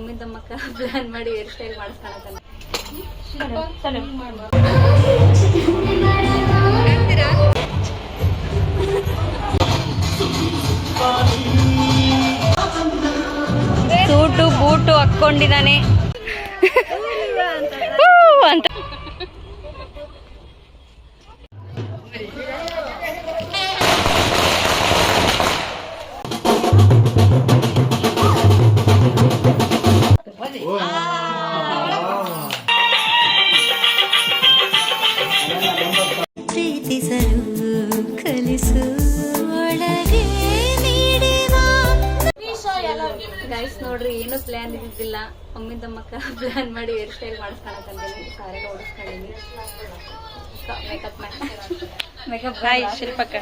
ಮಮ್ಮಿದ ಮಕ್ಕ ಪ್ಲಾನ್ ಮಾಡಿ hair style ಮಾಡಿಸ್ಕೊಳಕಂತ ಸೂಟು ಬೂಟು ಹಾಕ್ಕೊಂಡಿದ್ದಾನೆ. ಗೈಸ್ ನೋಡ್ರಿ ಏನು ಪ್ಲಾನ್ ಇದ್ದಿಲ್ಲ ಮಮ್ಮಿ ತಮ್ಮಕ್ಕ ಪ್ಲಾನ್ ಮಾಡಿ ಹೇರ್ ಸ್ಟೈಲ್ ಮಾಡಿಸ್ಕೊಳಕಂತೀನಿ ಸಾರಿ ಓಡಿಸ್ಕೊಂಡಿನಿ ಮೇಕಪ್ ಮೇಕಪ್ ಹಾಯ್ ಶಿಲ್ಪಕ್ಕ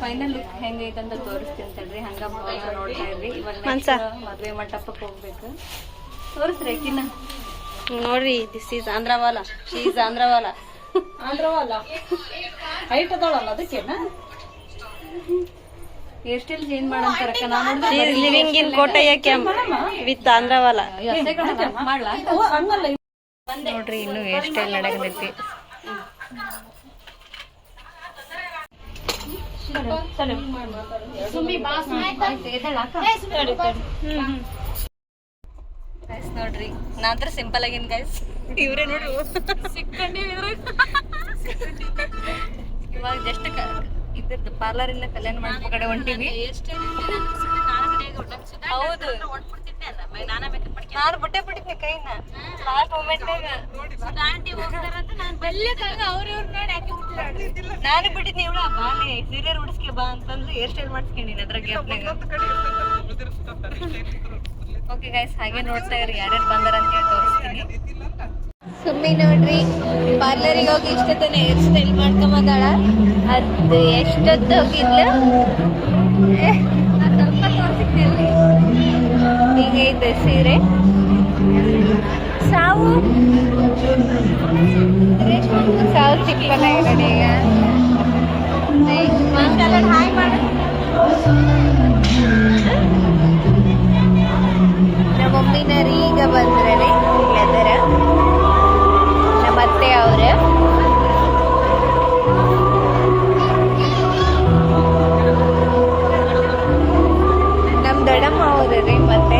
ಫೈನಲ್ ಲುಕ್ ಹೆಂಗೈತೆ ಅಂತ ತೋರಿಸ್ತೀನಿ ತಡ್ರಿ ಹಂಗ ನೋಡ್ತಾ ಇರ್ರಿ. ಇವಾಗ ಮದುವೆ ಮಂಟಪಕ್ಕೆ ಹೋಗ್ಬೇಕು. ತೋರಿಸ್ರಿ ಅಕ್ಕಿನ. ನೋಡ್ರಿ this is Andhrawala. She is Andhrawala. Hair style change is living in Kotaiah camp with Andhrawala ನೋಡ್ರಿ ಇನ್ನು ಹೇರ್ ಸ್ಟೈಲ್ ನೋಡ್ರಿ ನಾತ್ರ ಸಿಂಪಲ್ ಆಗಿನ್ ಗೈಸ್ ಇವ್ರೆ ನೋಡ್ರಿ ಇವಾಗ ಜಸ್ಟ್ ಇದ್ರದ್ದು ಪಾರ್ಲರ್ ಇಲ್ಲ ಕಲ್ಯಾಣ ಮಂಟಪ ಕಡೆ ಹೊಂಟಿವಿ. ಹೌದು. ನಾನು ಬಟ್ಟೆ ಬಿಟ್ಟಿದ್ದೆ ಕೈನ. ಲಾಸ್ಟ್ ಮೂಮೆಂಟ್ ನಾನು ಬಿಟ್ಟಿದ್ನಿ ಇವಳ ಬಾಲೆ ಸೀರಿಯಲ್ ಉಡಿಸ್ಕೆ ಬಾ ಅಂತಂದ್ರೆ ಹೇರ್ ಸ್ಟೈಲ್ ಮಾಡಿಸ್ಕೊಂಡಿನಿ ಅದ್ರ ಗ್ಯಾಪ್ನಾಗ ಓಕೆ ಗೈಸ್ ಹಾಗೆ ನೋಡ್ತಾ ಇರಿ. ಯಾರ್ಯಾರು ಬಂದಾರ ಅಂತ ಹೇಳಿ ತೋರಿಸ್ತೀನಿ. ಸುಮ್ಮನೆ ನೋಡ್ರಿ. ಪಾರ್ಲರಿಗೆ ಹೋಗಿ ಇಷ್ಟೊತ್ತನ ಹೇರ್ ಸ್ಟೈಲ್ ಮಾಡ್ಕೊಂಬಂದಾಳ ಅದು ಎಷ್ಟೊತ್ತು ಹೋಗಿದ್ಲು? ಸ್ವಲ್ಪ ತೋರಿಸಿದ್ದೆ ಹೀಗೈತೆ ಸೀರೆ. ಸಾವು? ಸಾವು ನೋಡಿ ಈಗ. ಹಾಯ್ ಮಾಡ. ನಮ್ಮ ಮಮ್ಮಿನರು ಈಗ ಬಂದ್ರಲ್ಲಿ ಇಲ್ಲದರ ನಮ್ಮ ಅವ್ರೆ. ನಮ್ ದೊಡ್ಡಮ್ಮ ರೀ ಮತ್ತೆ.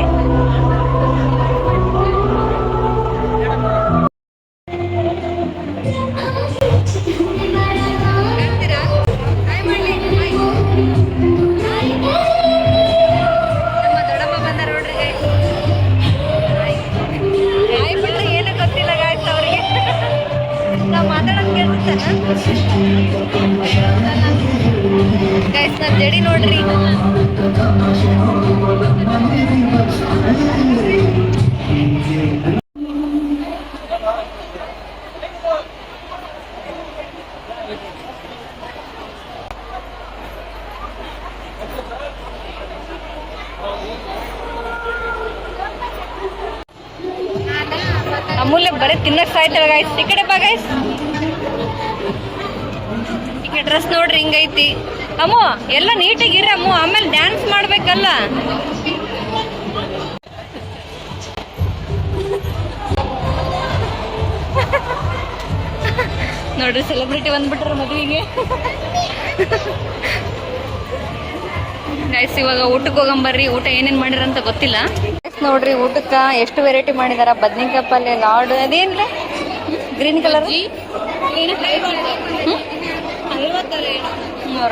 ಅಮೂಲ್ಯ ಬರೀ ತಿನ್ನಕ್ ಸಾಯ್ತಾಳ ಗಾಯ್ಸ್ ಈ ಕಡೆ ಬಾ ಗಾಯ್ಸ್ ಈಗ ಡ್ರೆಸ್ ನೋಡ್ರಿ, ಹಿಂಗೈತಿ. ಅಮ್ಮ, ಎಲ್ಲ ನೀಟಾಗಿ ಇರ ಅಮ್ಮ. ಆಮೇಲೆ ಡ್ಯಾನ್ಸ್ ಮಾಡ್ಬೇಕಲ್ಲ. ನೋಡ್ರಿ ಸೆಲೆಬ್ರಿಟಿ ಬಂದ್ಬಿಟ್ರ ಮದುವೆಗೆ. ಗೈಸ್ ಇವಾಗ ಊಟಕ್ಕೆ ಹೋಗಂಬರ್ರಿ ಊಟ ಏನೇನ್ ಮಾಡಿರ ಅಂತ ಗೊತ್ತಿಲ್ಲ. ನೋಡ್ರಿ ಊಟಕ್ಕ ಎಷ್ಟು ವೆರೈಟಿ ಮಾಡಿದಾರ? ಬದ್ನಿಕಾಯಿ ಪಲ್ಯ ಲಾಡು ಅದೇನ್ರಿ? ಗ್ರೀನ್ ಕಲರ್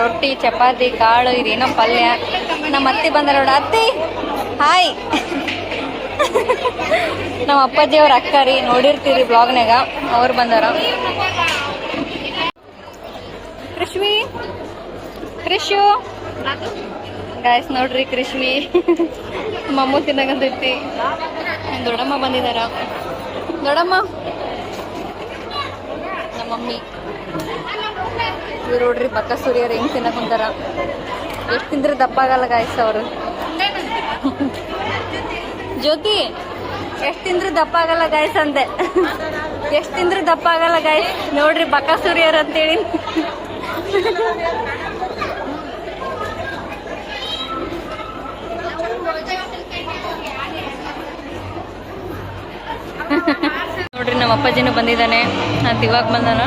ರೊಟ್ಟಿ ಚಪಾತಿ ಕಾಳು ಇದೇನೋ ಪಲ್ಯ. ನಮ್ಮ ಅತ್ತಿ ಬಂದಾರ ನೋಡ ಅತ್ತಿ ಹಾಯ್. ನಮ್ಮ ಅಪ್ಪಾಜಿ ಅವ್ರ ಅಕ್ಕ ರೀ ನೋಡಿರ್ತೀರಿ ಬ್ಲಾಗ್ನಾಗ ಅವ್ರು ಬಂದಾರ. ಕೃಷು ಗಾಯ್ಸ್ ನೋಡ್ರಿ ಕೃಷ್ವಿ ಮಮ್ಮು ತಿನ್ನಕಂತೈತಿ ದೊಡ್ಡಮ್ಮ ಬಂದಿದಾರ. ದೊಡ್ಡಮ್ಮ. ನಮ್ಮ ಮಮ್ಮಿ. ಇವ್ರು ನೋಡ್ರಿ ಬಕ್ಕ ಸೂರ್ಯರು ಹೆಂಗ್ ತಿನ್ನಕ್ ಕುಂತಾರ. ಎಷ್ಟು ತಿಂದ್ರೆ ದಪ್ಪ ಆಗಲ್ಲ ಗಾಯ್ಸ್ ಅವರು. ಜ್ಯೋತಿ, ಎಷ್ಟು ತಿಂದ್ರೆ ದಪ್ಪ ಆಗಲ್ಲ ಗಾಯ್ಸ್ ಅಂದೆ. ಎಷ್ಟು ತಿಂದ್ರೆ ದಪ್ಪ ಆಗಲ್ಲ ಗಾಯ್ಸ್ ನೋಡ್ರಿ ಬಕ್ಕ ಸೂರ್ಯರು ಅಂತೇಳಿ. ನಮ್ಮ ಅಪ್ಪಾಜಿನೂ ಬಂದಿದ್ದಾನೆ. ಅಂತ ಇವಾಗ ಬಂದಾನ?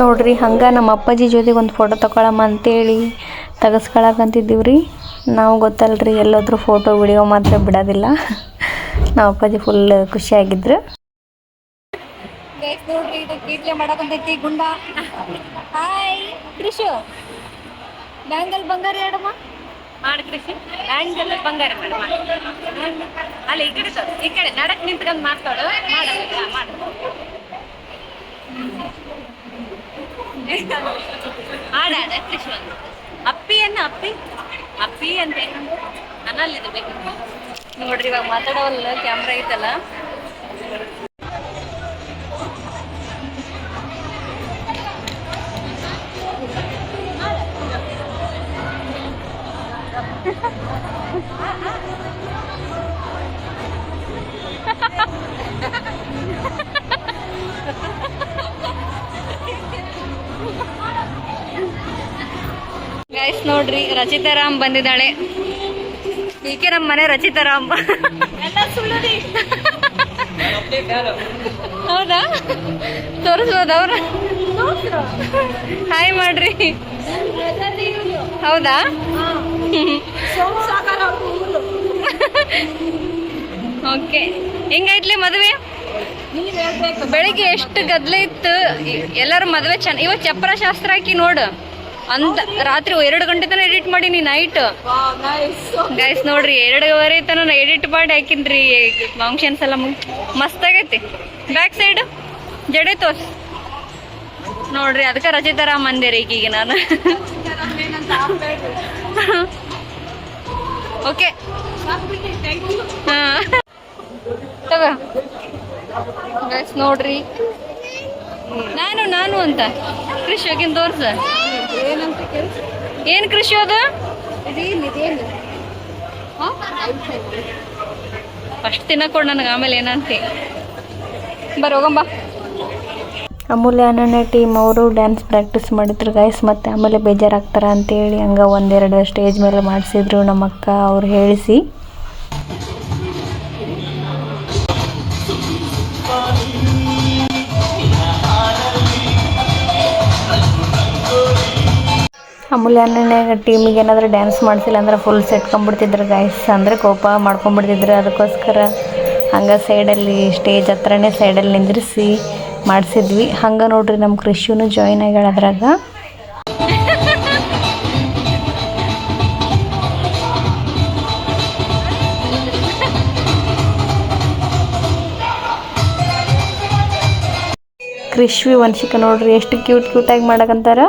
ನೋಡ್ರಿ, ಹಂಗೆ ನಮ್ಮ ಅಪ್ಪಾಜಿ ಜೊತೆಗೆ ಒಂದು ಫೋಟೋ ತಗೊಳಮ್ಮ ಅಂತೇಳಿ ತೆಗೆಸ್ಕೊಳಕಂತಿದ್ದೀವಿ ರೀ ನಾವು ಗೊತ್ತಲ್ರಿ, ಎಲ್ಲಾದ್ರೂ ಫೋಟೋ ವಿಡಿಯೋ ಮಾತ್ರ ಬಿಡೋದಿಲ್ಲ. ನಮ್ಮ ಅಪ್ಪಾಜಿ ಫುಲ್ ಖುಷಿಯಾಗಿದ್ರು. ನೋಡ್ರಿ ಇದು ಕೀಟ್ಲೆ ಮಾಡಕಂತೈತಿ ಗುಂಡ. ಹಾಯ್ ಕೃಷು ಬ್ಯಾಂಗಲ್ ಬಂಗಾರ ಎರಡಮ್ಮ? ಮಾಡಿ ಕೃಷಿ. ಬ್ಯಾಂಗಲ್ ಬಂಗಾರ ಮೇಡಮ್. ಅಲ್ಲಿ ಈ ಕಡೆ ತೋರ್ಸು. ಈ ಕಡೆ ನಡಕ್ ನಿಂತ್ಕೊಂಡು ಮಾತಾಡು. ಮಾಡೋದಿಲ್ಲ ಮಾಡು ಕೃಷಿ ಒಂದು. ಅಪ್ಪಿ ಅನ್ನ ಅಪ್ಪಿ? ಅಪ್ಪಿ ಅಂತ. ಏನು ಬೇಕು ನೋಡ್ರಿ ಇವಾಗ ಮಾತಾಡೋಲ್ಲ ಕ್ಯಾಮ್ರಾ ಐತಲ್ಲ. ನೋಡ್ರಿ ರಚಿತಾರಾಮ್ ಬಂದಿದ್ದಾಳೆ. ಈಕೆ ನಮ್ಮ ಮನೆ ರಚಿತಾರಾಮ್ ಹೌದಾ? ತೋರಿಸ್ಬೋದ ಅವ್ರ? ಹಾಯ್ ಮಾಡ್ರಿ. ಹೌದಾ? ಓಕೆ ಹೆಂಗೈತ್ಲಿ ಮದುವೆ? ಬೆಳಿಗ್ಗೆ ಎಷ್ಟು ಗದ್ಲೆ ಇತ್ತು? ಎಲ್ಲರೂ ಮದುವೆ ಚೆನ್ನ ಇವತ್ತು ಚಪ್ರ ಶಾಸ್ತ್ರ ಹಾಕಿ ನೋಡು. ಅಂತ ರಾತ್ರಿ ಎರಡು ಗಂಟೆ ತನಕ ಎಡಿಟ್ ಮಾಡೀನಿ ನೈಟ್ ಗೈಸ್ ನೋಡ್ರಿ, ಎರಡೂವರೆ ತನಕ ಎಡಿಟ್ ಮಾಡಿ ಹಾಕಿನ್ರಿ. ಫಂಕ್ಷನ್ಸ್ ಎಲ್ಲ ಮಸ್ತ್ ಆಗೈತಿ. ಬ್ಯಾಕ್ ಸೈಡ್ ಜಡೆ ತೋರ್ಸ್. ನೋಡ್ರಿ, ಅದಕ್ಕೆ ತರ ಮಂದಿರ ಈಗೀಗ ನಾನು. ಓಕೆ ಹಾ. ತಗೋ. ಗೈಸ್ ನೋಡ್ರಿ. ನಾನು ನಾನು ಅಂತ. ಕೃಷಿ ಹೋಗಿನ್ ತೋರ್ಸ. ಏನ್ ಕೃಷಿ ಅದು? ಫಸ್ಟ್ ದಿನ ಕೊಡ್ ನನಗೆ ಆಮೇಲೆ ಏನಂತ? ಬರ್ ಹೋಗಂಬ ಅಮೂಲ್ಯ ಅನನ್ಯ ಟೀಮ್ ಅವರು ಡ್ಯಾನ್ಸ್ ಪ್ರಾಕ್ಟೀಸ್ ಮಾಡಿದ್ರು ಗಾಯ್ಸ್ ಮತ್ತು ಆಮೇಲೆ ಬೇಜಾರಾಗ್ತಾರ ಅಂತೇಳಿ ಹಂಗೆ ಒಂದೆರಡು ಸ್ಟೇಜ್ ಮೇಲೆ ಮಾಡಿಸಿದ್ರು ನಮ್ಮ ಅಕ್ಕ ಅವ್ರು ಹೇಳಿಸಿ. ಅಮೂಲ್ಯ ಅಣ್ಣನ ಟೀಮಿಗೆ ಏನಾದರೂ ಡ್ಯಾನ್ಸ್ ಮಾಡಿಸಿಲ್ಲ ಅಂದ್ರೆ ಫುಲ್ ಸೆಟ್ಕೊಂಡ್ಬಿಡ್ತಿದ್ರು ಗೈಸ್ ಅಂದರೆ ಕೋಪ ಮಾಡ್ಕೊಂಡ್ಬಿಡ್ತಿದ್ರು ಅದಕ್ಕೋಸ್ಕರ. ಹಂಗೆ ಸೈಡಲ್ಲಿ ಸ್ಟೇಜ್ ಹತ್ರನೇ ಸೈಡಲ್ಲಿ ನಿಂದ್ರಿಸಿ ಮಾಡಿಸಿದ್ವಿ. ಹಂಗೆ ನೋಡ್ರಿ ನಮ್ಮ ಕೃಷಿನೂ ಜಾಯಿನ್ ಆಗ್ಯಾಳ ಅದ್ರಾಗ. ಕೃಷಿ ವಂಶಿಕ ನೋಡ್ರಿ, ಎಷ್ಟು ಕ್ಯೂಟ್ ಕ್ಯೂಟಾಗಿ ಮಾಡಕಂತಾರ.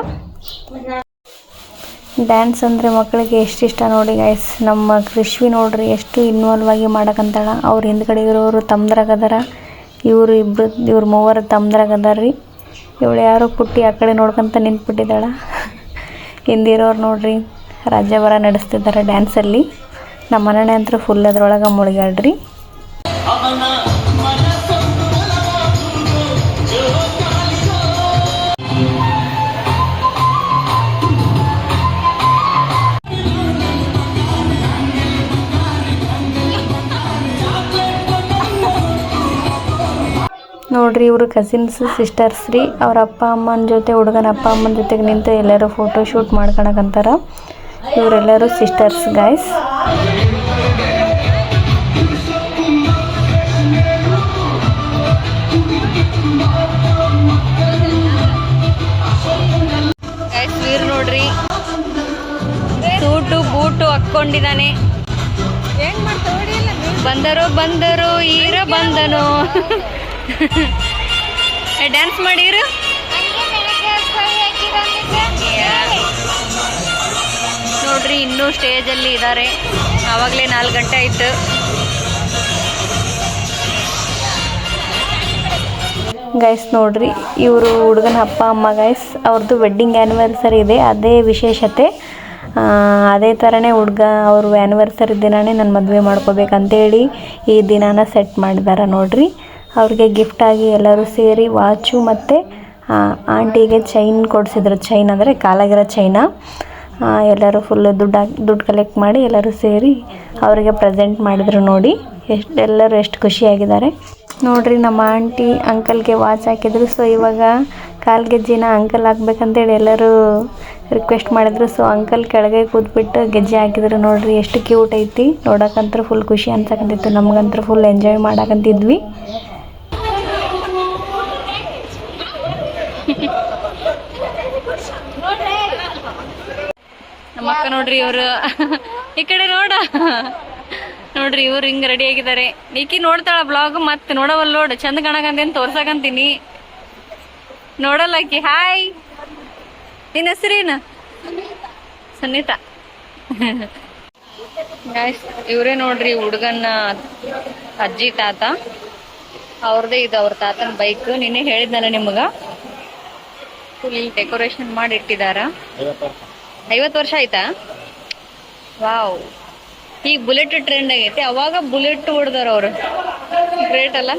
ಡ್ಯಾನ್ಸ್ ಅಂದರೆ ಮಕ್ಕಳಿಗೆ ಎಷ್ಟು ಇಷ್ಟ ನೋಡಿ ಗೈಸ್ ನಮ್ಮ ಕೃಷ್ವಿ ನೋಡ್ರಿ, ಎಷ್ಟು ಇನ್ವಾಲ್ವ್ ಆಗಿ ಮಾಡಕಂತಾಳ. ಅವ್ರ ಹಿಂದ್ಗಡೆ ಇರೋರು ತಮ್ದ್ರಾಗ ಅದಾರ. ಇವರು ಇಬ್ರು, ಇವ್ರ ಮೂವರು ತಮ್ದ್ರಾಗ ಅದಾರ ರೀ ಇವಳು ಯಾರೋ ಪುಟ್ಟಿ ಆ ಕಡೆ ನೋಡ್ಕೊಂತ ನಿಂತ್ಬಿಟ್ಟಿದ್ದಾಳ. ಹಿಂದಿರೋರು ನೋಡ್ರಿ ಬರ ನಡೆಸ್ತಿದ್ದಾರೆ ಡ್ಯಾನ್ಸಲ್ಲಿ ನಮ್ಮ ಮನೆ ಅಂತೂ ಫುಲ್ ಅದರೊಳಗೆ ಮುಳುಗ್ಯಾಳ್ರಿ. ನೋಡ್ರಿ ಇವರು ಕಸಿನ್ಸ್ ಸಿಸ್ಟರ್ಸ್ ರೀ. ಅವ್ರ ಅಪ್ಪ ಅಮ್ಮನ ಜೊತೆ ಹುಡುಗನ ಅಪ್ಪ ಅಮ್ಮನ ಜೊತೆಗೆ ನಿಂತು ಎಲ್ಲರೂ ಫೋಟೋ ಶೂಟ್ ಮಾಡ್ಕೊಳಕಂತಾರ. ಇವರೆಲ್ಲರೂ ಸಿಸ್ಟರ್ಸ್ ಗಾಯ್ಸ್ ವೀರ್ ನೋಡ್ರಿ. ಸೂಟು ಬೂಟು ಹಾಕ್ಕೊಂಡಿದ್ದಾನೆ ಬಂದರು ಬಂದರು ಈರ ಬಂದನು. ಡ್ಯಾನ್ಸ್ ಮಾಡಿರು? ನೋಡ್ರಿ, ಇನ್ನೂ ಸ್ಟೇಜಲ್ಲಿ ಇದ್ದಾರೆ ಆವಾಗಲೇ ನಾಲ್ಕು ಗಂಟೆ ಆಯ್ತು. ಗೈಸ್ ನೋಡ್ರಿ, ಇವರು ಹುಡುಗನ ಅಪ್ಪ, ಅಮ್ಮ ಗೈಸ್ ಅವ್ರದ್ದು ವೆಡ್ಡಿಂಗ್ ಆ್ಯನಿವರ್ಸರಿ ಇದೆ. ಅದೇ ವಿಶೇಷತೆ. ಅದೇ ಥರನೇ ಹುಡುಗ ಅವರು ಆ್ಯನಿವರ್ಸರಿ ದಿನನೇ ನಾನು ಮದುವೆ ಮಾಡ್ಕೋಬೇಕಂತೇಳಿ ಈ ದಿನಾನ ಸೆಟ್ ಮಾಡಿದಾರೆ ನೋಡ್ರಿ. ಅವ್ರಿಗೆ ಗಿಫ್ಟಾಗಿ ಎಲ್ಲರೂ ಸೇರಿ ವಾಚು ಮತ್ತು ಆಂಟಿಗೆ ಚೈನ್ ಕೊಡಿಸಿದ್ರು. ಚೈನ್ ಅಂದರೆ ಕಾಲಾಗಿರೋ ಚೈನ ಎಲ್ಲರೂ ಫುಲ್ ದುಡ್ಡು ಹಾಕಿ ದುಡ್ಡು ಕಲೆಕ್ಟ್ ಮಾಡಿ ಎಲ್ಲರೂ ಸೇರಿ ಅವರಿಗೆ ಪ್ರೆಸೆಂಟ್ ಮಾಡಿದ್ರು ನೋಡಿ. ಎಷ್ಟು, ಎಲ್ಲರೂ ಎಷ್ಟು ಖುಷಿಯಾಗಿದ್ದಾರೆ. ನೋಡ್ರಿ ನಮ್ಮ ಆಂಟಿ ಅಂಕಲ್ಗೆ ವಾಚ್ ಹಾಕಿದ್ರು. ಸೊ ಇವಾಗ ಕಾಲು ಗೆಜ್ಜಿನ ಅಂಕಲ್ ಹಾಕ್ಬೇಕಂತೇಳಿ ಎಲ್ಲರೂ ರಿಕ್ವೆಸ್ಟ್ ಮಾಡಿದ್ರು. ಸೊ ಅಂಕಲ್ ಕೆಳಗೆ ಕೂತ್ಬಿಟ್ಟು ಗೆಜ್ಜೆ ಹಾಕಿದ್ರು ನೋಡ್ರಿ. ಎಷ್ಟು ಕ್ಯೂಟ್ ಐತಿ. ನೋಡೋಕಂತೂ ಫುಲ್ ಖುಷಿ ಅನ್ಸಕಂತಿತ್ತು ನಮಗಂತ್ರ ಫುಲ್ ಎಂಜಾಯ್ ಮಾಡಕಂತಿದ್ವಿ ನಮ್ಮ ಅಕ್ಕ ನೋಡ್ರಿ ಇವರು. ಈ ಕಡೆ ನೋಡ. ನೋಡ್ರಿ ಇವ್ರು ಹಿಂಗ್ ರೆಡಿ ಆಗಿದ್ದಾರೆ. ನೀಕಿ ನೋಡ್ತಾಳ ಬ್ಲಾಗ್ ಮತ್ತೆ ನೋಡವಲ್ ನೋಡ್. ಚಂದ ಕಾಣಕಂತೇನ್ ತೋರ್ಸಕಂತೀನಿ. ನೋಡಲ್ಲ ಆಕಿ. ಹಾಯ್ ನಿನ್ನ ಹೆಸರೇನ ಸುನೀತಾ. ಇವರೇ ನೋಡ್ರಿ ಹುಡುಗನ ಅಜ್ಜಿ ತಾತ. ಅವ್ರದೇ ಇದು ಅವ್ರ ತಾತನ ಬೈಕ್ ನಿನ್ನೆ ಹೇಳಿದ್ನಲ್ಲ ನಿಮಗ? ಫುಲ್ ಡೆಕೋರೇಷನ್ ಮಾಡಿ ಇಟ್ಟಿದಾರ ಐವತ್ತು ವರ್ಷ ಆಯ್ತಾ? ವಾವ್. ಈಗ ಬುಲೆಟ್ ಟ್ರೆಂಡ್ ಆಗೈತಿ. ಅವಾಗ ಬುಲೆಟ್ ಹೊಡೆದವ್ರು ಅವರು. ಗ್ರೇಟ್ ಅಲ್ಲ?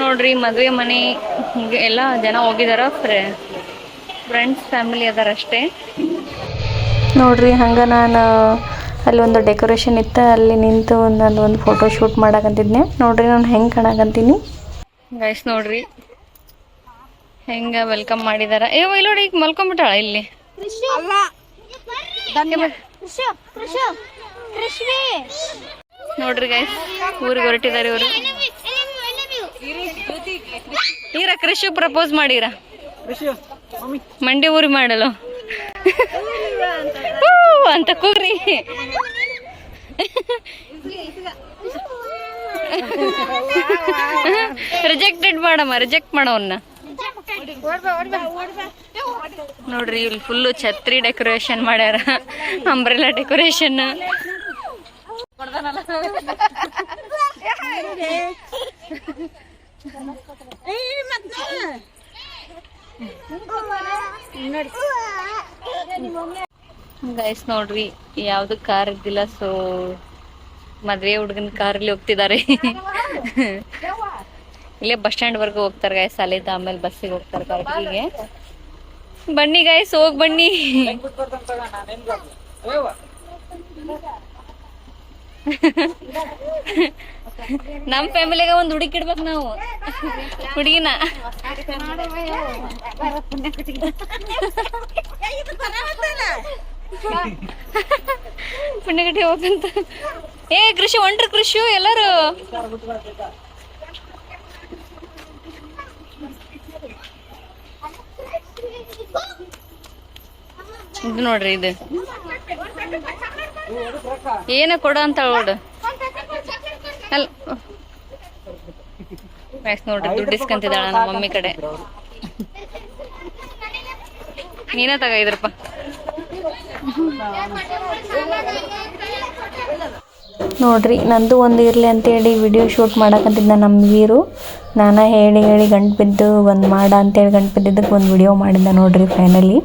ನೋಡ್ರಿ, ಮದ್ವೆ ಮನೆ ಎಲ್ಲ ಜನ ಹೋಗಿದಾರ. ಫ್ರೆಂಡ್ಸ್ ಫ್ಯಾಮಿಲಿ ಅದಾರ ಅಷ್ಟೇ ನೋಡ್ರಿ, ಹಂಗ ನಾನು ಅಲ್ಲಿ ಒಂದು ಡೆಕೋರೇಷನ್ ಇತ್ತು ಅಲ್ಲಿ ನಿಂತು ನಾನು ಒಂದು ಫೋಟೋ ಶೂಟ್ ಮಾಡಕಂತಿದ್ನೆ. ನೋಡ್ರಿ ನಾನು ಹೆಂಗೆ ಕಾಣಕಂತೀನಿ. ಗೈಸ್ ನೋಡ್ರಿ. ಹೆಂಗೆ ವೆಲ್ಕಮ್ ಮಾಡಿದಾರ. ಏ ನೋಡಿ ಈಗ ಮಲ್ಕೊಂಡ್ಬಿಟ್ಟಾಳ ಇಲ್ಲಿ. ನೋಡ್ರಿ ಗೈಸ್ ಊರಿಗೆ ಹೊರಟಿದ್ದಾರೆ ಇವರು. ಈರ ಕೃಷಿ ಪ್ರಪೋಸ್ ಮಾಡಿರ? ಮಂಡಿ ಊರಿ ಮಾಡಲು. ಅಂತ ಕೂಗ್ರಿ ರಿಜೆಕ್ಟೆಡ್ ಮಾಡಮ್ಮ ರಿಜೆಕ್ಟ್ ಮಾಡವನ್ನ ನೋಡ್ರಿ ಇಲ್ಲಿ ಫುಲ್ಲು ಛತ್ರಿ ಡೆಕೋರೇಷನ್ ಮಾಡ್ಯಾರ. ಅಂಬ್ರೆಲಾ ಡೆಕೋರೇಷನ್ ಗೈಸ್ ನೋಡ್ರಿ ಯಾವ್ದು ಕಾರ್ ಇದ್ದಿಲ್ಲ ಸೊ ಮದ್ವೆ ಹುಡುಗನ ಕಾರಲ್ಲಿ ಹೋಗ್ತಿದ್ದಾರೆ ಇಲ್ಲೇ ಬಸ್ ಸ್ಟ್ಯಾಂಡ್ ವರ್ಗು ಹೋಗ್ತಾರೆ ಗೈಸ್ ಅಲ್ಲಿದ್ದ ಆಮೇಲೆ ಬಸ್ಸಿಗೆ ಹೋಗ್ತಾರೆ ಪಾರ್ಕಿಗೆ ಬನ್ನಿ ಗೈಸ್ ಹೋಗ್ ಬನ್ನಿ. ನಮ್ ಫ್ಯಾಮಿಲಿಗೆ ಒಂದ್ ಹುಡುಗಿ ಇಡ್ಬೇಕು ನಾವು. ಹುಡುಗಿನ. ಪುಣ್ಯಗಟ್ಟಿ ಹೋಗಂತ ಏ ಕೃಷಿ ಒಂಟ್ರ ಕೃಷಿ ಎಲ್ಲರೂ. ಇದು ನೋಡ್ರಿ ಇದು. ಏನ ಕೊಡು ಅಂತ ನೋಡು ಅಲ್ಲ. ಮ್ಯಾಕ್ಸ್ ನೋಡ್ರಿ ದುಡ್ಡು ಇಸ್ಕೊಂತಿದ್ದಾಳ ನಮ್ಮ ಮಮ್ಮಿ ಕಡೆ. ನೀನ ತಗ ಐದ್ರಪ್ಪ ನೋಡ್ರಿ, ನಂದು ಒಂದು ಇರಲಿ ಅಂತೇಳಿ ವಿಡಿಯೋ ಶೂಟ್ ಮಾಡಕಂತಿದ್ದ ನಮ್ಮ ವೀರು. ನಾನು ಹೇಳಿ ಹೇಳಿ ಗಂಟು ಬಿದ್ದು ಒಂದು ಮಾಡ ಅಂತೇಳಿ ಗಂಟು ಬಿದ್ದಿದ್ದಕ್ಕೆ ಒಂದು ವಿಡಿಯೋ ಮಾಡಿದ್ದ ನೋಡ್ರಿ ಫೈನಲಿ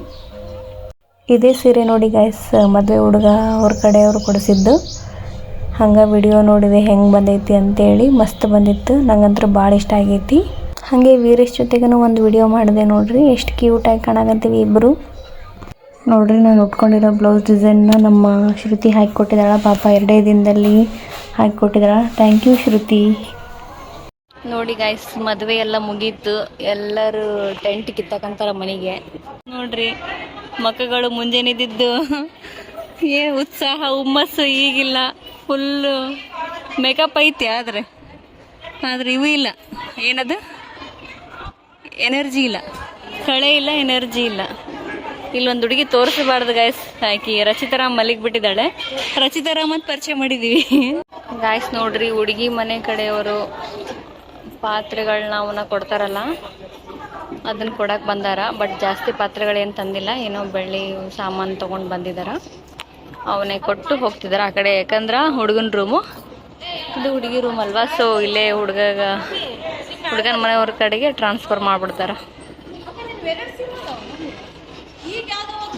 ಇದೇ ಸೀರೆ ನೋಡಿ ಗಾಯ್ಸ್ ಮದುವೆ ಹುಡುಗ ಅವ್ರ ಕಡೆಯವರು ಕೊಡಿಸಿದ್ದು. ಹಂಗೆ ವಿಡಿಯೋ ನೋಡಿದೆ ಹೆಂಗೆ ಬಂದೈತಿ ಅಂತೇಳಿ ಮಸ್ತ್ ಬಂದಿತ್ತು ನಂಗಂತೂ ಭಾಳ ಇಷ್ಟ ಆಗೈತಿ. ಹಾಗೆ ವೀರೇಶ್ ಜೊತೆಗೂ ಒಂದು ವಿಡಿಯೋ ಮಾಡಿದೆ ನೋಡ್ರಿ, ಎಷ್ಟು ಕ್ಯೂಟಾಗಿ ಕಾಣಕತ್ತೀವಿ ಇಬ್ಬರು ನೋಡ್ರಿ, ನಾನು ಉಟ್ಕೊಂಡಿರೋ ಬ್ಲೌಸ್ ಡಿಸೈನ್ನ ನಮ್ಮ ಶ್ರುತಿ ಹಾಕಿಕೊಟ್ಟಿದ್ದಾಳೆ. ಪಾಪ ಎರಡೇ ದಿನದಲ್ಲಿ ಹಾಕಿಕೊಟ್ಟಿದ್ದಾಳೆ. ಥ್ಯಾಂಕ್ ಯು ಶ್ರುತಿ. ನೋಡಿ ಗೈಸ್ ಮದುವೆ ಎಲ್ಲ ಮುಗೀತು. ಎಲ್ಲರೂ ಟೆಂಟ್ ಕಿತ್ತಕಂತಾರ ಮನೆಗೆ. ನೋಡ್ರಿ, ಮಕ್ಕಳು ಮುಂಜಾನೆದಿದ್ದು ಏ, ಉತ್ಸಾಹ, ಹುಮ್ಮಸ್ಸು ಈಗಿಲ್ಲ. ಫುಲ್ಲು ಮೇಕಪ್ ಐತಿ ಆದ್ರೆ. ಆದರೆ ಇವು ಇಲ್ಲ. ಏನದು? ಎನರ್ಜಿ ಇಲ್ಲ. ಕಳೆ ಇಲ್ಲ ಎನರ್ಜಿ ಇಲ್ಲ. ಇಲ್ಲೊಂದು ಹುಡುಗಿ ತೋರಿಸಬಾರ್ದು ಗಾಯ್ಸ್ ಆಕಿ ರಚಿತಾರಾಮ್ ಮಲಿಕ್ ಬಿಟ್ಟಿದ್ದಾಳೆ. ರಚಿತಾರಾಮ್ ಅಂತ ಪರಿಚಯ ಮಾಡಿದೀವಿ. ಗಾಯ್ಸ್ ನೋಡ್ರಿ, ಹುಡುಗಿ ಮನೆ ಕಡೆಯವರು ಪಾತ್ರೆಗಳನ್ನ ಅವನ್ನ ಕೊಡ್ತಾರಲ್ಲ ಅದನ್ನ ಕೊಡಕ್ ಬಂದಾರ. ಬಟ್ ಜಾಸ್ತಿ ಪಾತ್ರೆಗಳೇನು ತಂದಿಲ್ಲ, ಏನೋ ಬೆಳ್ಳಿ ಸಾಮಾನು ತಗೊಂಡ್ ಬಂದಿದಾರ. ಅವನೇ ಕೊಟ್ಟು ಹೋಗ್ತಿದಾರ ಆ ಕಡೆ. ಯಾಕಂದ್ರ ಹುಡುಗನ ರೂಮು ಇದು ಹುಡುಗಿ ರೂಮ್ ಅಲ್ವಾ? ಸೊ ಇಲ್ಲೇ ಹುಡುಗ ಹುಡುಗನ ಮನೆಯವ್ರ ಕಡೆಗೆ ಟ್ರಾನ್ಸ್ಫರ್ ಮಾಡ್ಬಿಡ್ತಾರ.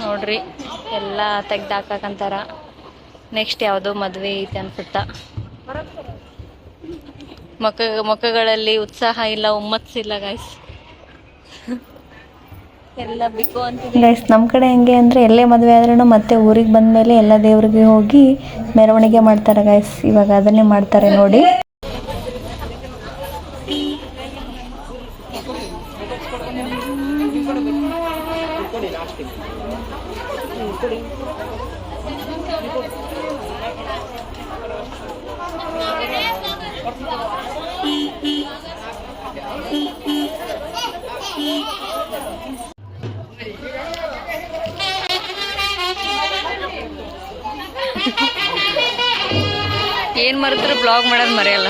ನೋಡ್ರಿ ಎಲ್ಲ ತೆಗ್ದು ಹಾಕಂತಾರ ನೆಕ್ಸ್ಟ್ ಯಾವುದೋ ಮದುವೆ ಐತೆ ಅನ್ಸುತ್ತ. ಮಕ್ಕ ಮಕ್ಕಗಳಲ್ಲಿ ಉತ್ಸಾಹ ಇಲ್ಲ ಒಮ್ಮತ್ಸಿಲ್ಲ ಗಾಯ್ಸ್ ಎಲ್ಲ ಬಿಕೋ ಅಂತ ಗಾಯ್ಸ್ ನಮ್ಮ ಕಡೆ ಹೆಂಗೆ ಅಂದರೆ ಎಲ್ಲೇ ಮದುವೆ ಆದ್ರೂ ಮತ್ತೆ ಊರಿಗೆ ಬಂದಮೇಲೆ ಎಲ್ಲ ದೇವ್ರಿಗೆ ಹೋಗಿ ಮೆರವಣಿಗೆ ಮಾಡ್ತಾರೆ ಗಾಯ್ಸ್ ಇವಾಗ ಅದನ್ನೇ ಮಾಡ್ತಾರೆ ನೋಡಿ. ಮರೆತ್ರು ಬ್ಲಾಗ್ ಮಾಡೋದು ಮರೆಯಲ್ಲ.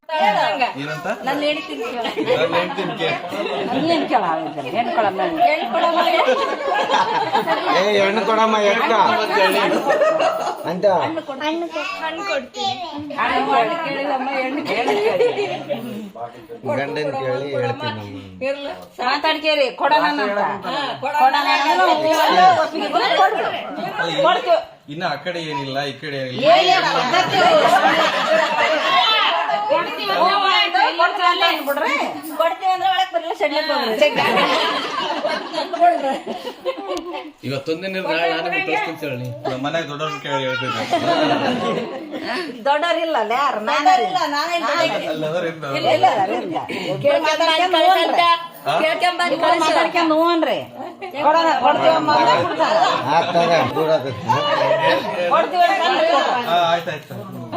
ಏ ಹೆಣ್ಣು ಕೊಡಮ್ಮ ಎಕ್ಕ ಅಂತ? ಗಂಡನ್ ಕೇಳಿ ಹೇಳ್ತೀನಿ ಮಾತಾಡ್ಕೇರಿ ಕೊಡೋಣ ಅಂತ. ಕೊಡೋಣ ಇನ್ನ ಆ ಕಡೆ ಏನಿಲ್ಲ ಈ ಕಡೆ ಏನಿಲ್ಲ. ಇವತ್ತೊಂದೇ ನಾನು ತೋರಿಸ್ತೀನಿ ಹೇಳಿ. ಕೇಳಿ ಹೇಳ್ತೀನಿ. ದೊಡ್ಡವ್ರಿಲ್ಲ ಯಾರು? ಕೊಡೋಣ ಕೊಡ್ತೀವಮ್ಮ ಅಂದ್ರೆ ಕೊಡ್ತಾರ. ಹಾಕ್ತಾರೆ ದೂರ ಆಗತ್ತೆ. ಕೊಡ್ತೀವಿ ಆಯ್ತಾಯ್ತು